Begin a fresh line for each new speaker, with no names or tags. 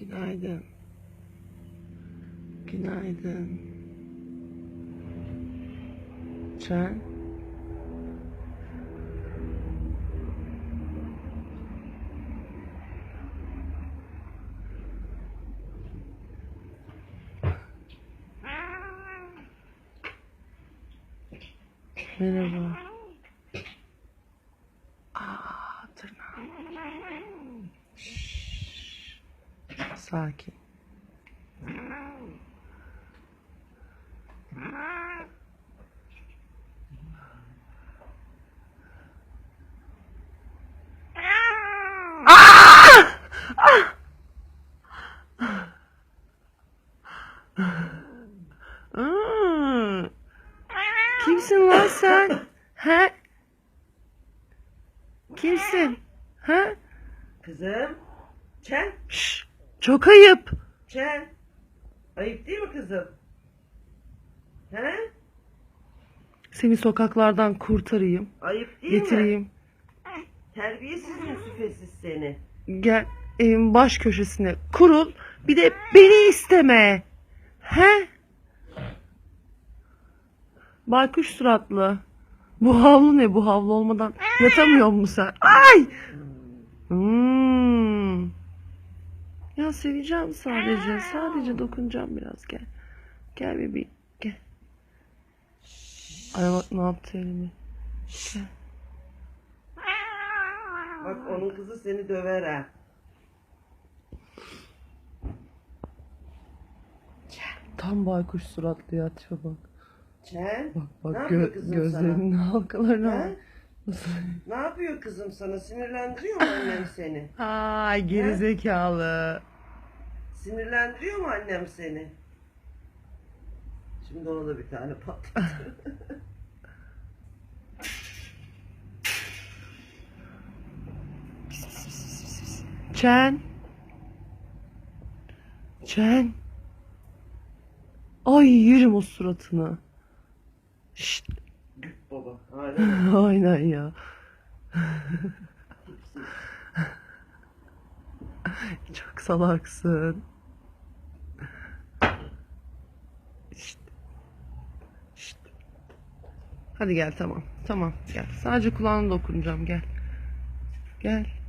Günaydın. Günaydın. Çen. Merhaba. Sakin. Kimsin lan sen? He? Kimsin? He?
Kızım. Çen.
Şş, çok ayıp.
Çen. Ayıp değil mi kızım? He?
Seni sokaklardan kurtarayım.
Ayıp değil mi?
Getireyim.
Terbiyesiz mi süfesiz seni?
Gel evin baş köşesine kurul. Bir de beni isteme. He? Baykuş suratlı. Bu havlu ne? Bu havlu olmadan yatamıyor musun sen? Ay! Hmm. Ya seveceğim sadece. Sadece dokunacağım biraz. Gel. Gel bebeğim. Gel. Ay bak ne yaptı elimi. Gel.
Bak onun kızı seni döver ha.
Tam baykuş suratlı yatıyor bak.
Çen.
Bak bak
Ne
gö-
kızım
gözlerinin halkalarına
He?
bak. Nasıl?
Ne yapıyor kızım sana? Sinirlendiriyor mu annem seni?
Ay geri zekalı.
Sinirlendiriyor mu annem seni? Şimdi ona da bir tane patlat.
Çen. Çen. Ay yerim o suratını. Şşt.
Baba. Aynen.
Aynen ya. Çok salaksın. Şşt. Şşt. Hadi gel tamam. Tamam gel. Sadece kulağına dokunacağım gel. Gel.